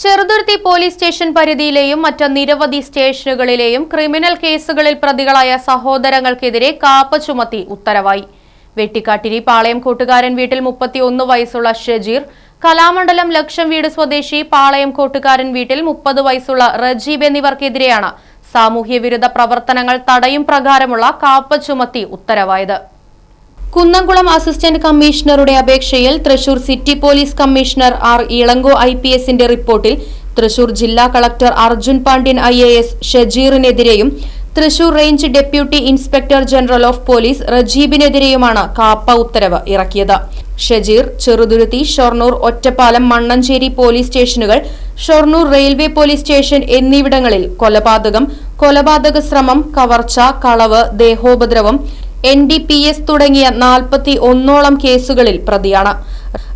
Cheruthuruthy police station പരിധിയിലെയും മറ്റ് നിരവധി സ്റ്റേഷനുകളിലെയും criminal കേസുകളിൽ പ്രതികളായ സഹോദരങ്ങൾക്കെതിരെ കാപ്പ ചുമത്തി ഉത്തരവായി. വെട്ടിക്കാട്ടിരി പാളയം കൂട്ടുകാരൻ വീട്ടിൽ മുപ്പത്തിയൊന്ന് വയസ്സുള്ള ഷജീർ കലാമണ്ഡലം ലക്ഷം വീട് സ്വദേശി പാളയം കൂട്ടുകാരൻ വീട്ടിൽ മുപ്പത് വയസ്സുള്ള റജീബ് എന്നിവർക്കെതിരെയാണ് സാമൂഹ്യ വിരുദ്ധ പ്രവർത്തനങ്ങൾ തടയും പ്രകാരമുള്ള കാപ്പ ചുമത്തി ഉത്തരവായത്. കുന്നംകുളം അസിസ്റ്റന്റ് കമ്മീഷണറുടെ അപേക്ഷയിൽ Thrissur city police commissioner R Ilango I P എസിന്റെ റിപ്പോർട്ടിൽ തൃശൂർ ജില്ലാ collector Arjun Pandian I A S ഷജീറിനെതിരെയും Thrissur range deputy inspector general of police റജീബിനെതിരെയുമാണ് KAAPA ഉത്തരവ് ഇറക്കിയത്. ഷജീർ ചെറുതുരുത്തി ഷൊർണൂർ ഒറ്റപ്പാലം മണ്ണഞ്ചേരി പോലീസ് സ്റ്റേഷനുകൾ ഷൊർണൂർ റെയിൽവേ പോലീസ് സ്റ്റേഷൻ എന്നിവിടങ്ങളിൽ കൊലപാതകം കൊലപാതക ശ്രമം കവർച്ച കളവ് ദേഹോപദ്രവം എൻ ഡി പി എസ് തുടങ്ങിയ നാൽപ്പത്തി ഒന്നോളം കേസുകളിൽ പ്രതിയാണ്.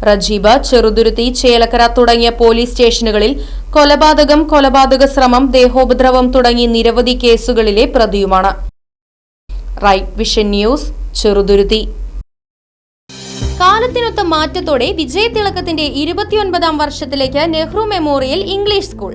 റജീബ് ചെറുതുരുത്തി ചേലക്കര തുടങ്ങിയ പോലീസ് സ്റ്റേഷനുകളിൽ കൊലപാതകം കൊലപാതക ശ്രമം ദേഹോപദ്രവം തുടങ്ങി നിരവധി കേസുകളിലെ പ്രതിയുമാണ്. Right Vision News Cheruthuruthy. കാലത്തിനൊത്ത മാറ്റത്തോടെ വിജയതിളക്കത്തിന്റെ ഇരുപത്തിയൊൻപതാം വർഷത്തിലേക്ക് നെഹ്റു മെമ്മോറിയൽ ഇംഗ്ലീഷ് സ്കൂൾ.